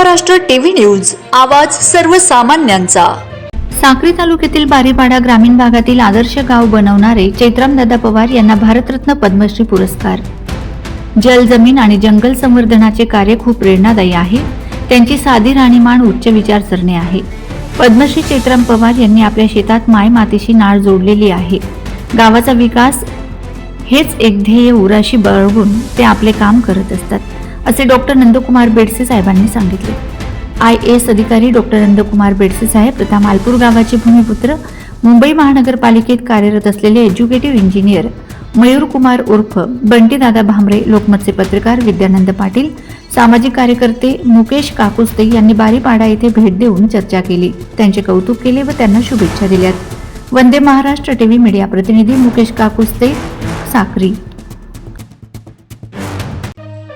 Maharashtra TV news आवाज सर्वसामान्यांचा. साक्री तालुक्यातील बारीपाडा ग्रामीण भागातील आदर्श गाव बनवणारे चैत्रामदादा पवार यांना भारतरत्न पद्मश्री पुरस्कार. जल जमीन आणि जंगल संवर्धनाचे कार्य खूप प्रेरणादायी आहे. त्यांची साधी राहणीमान उच्च विचारसरणी आहे. पद्मश्री चैत्राम पवार यांनी आपल्या शेतात माय मातीशी नाळ जोडलेली आहे. गावाचा विकास हेच एक ध्येय उराशी बाळगून ते आपले काम करत असतात. असे डॉक्टर नंदकुमार बेडसे साहेबांनी सांगितले. आय एस अधिकारी डॉक्टर नंदकुमार बेडसे साहेब तथा मालपूर गावाचे भूमिपुत्र मुंबई महानगरपालिकेत कार्यरत असलेले एज्युकेटिव्ह इंजिनियर मयूर कुमार उर्फ बंटीदादा भांबरे लोकमतचे पत्रकार विद्यानंद पाटील सामाजिक कार्यकर्ते मुकेश काकुस्ते यांनी बारीपाडा येथे भेट देऊन चर्चा केली. त्यांचे कौतुक केले व त्यांना शुभेच्छा दिल्यात. वंदे महाराष्ट्र टीव्ही मीडिया प्रतिनिधी मुकेश काकुस्ते साक्री.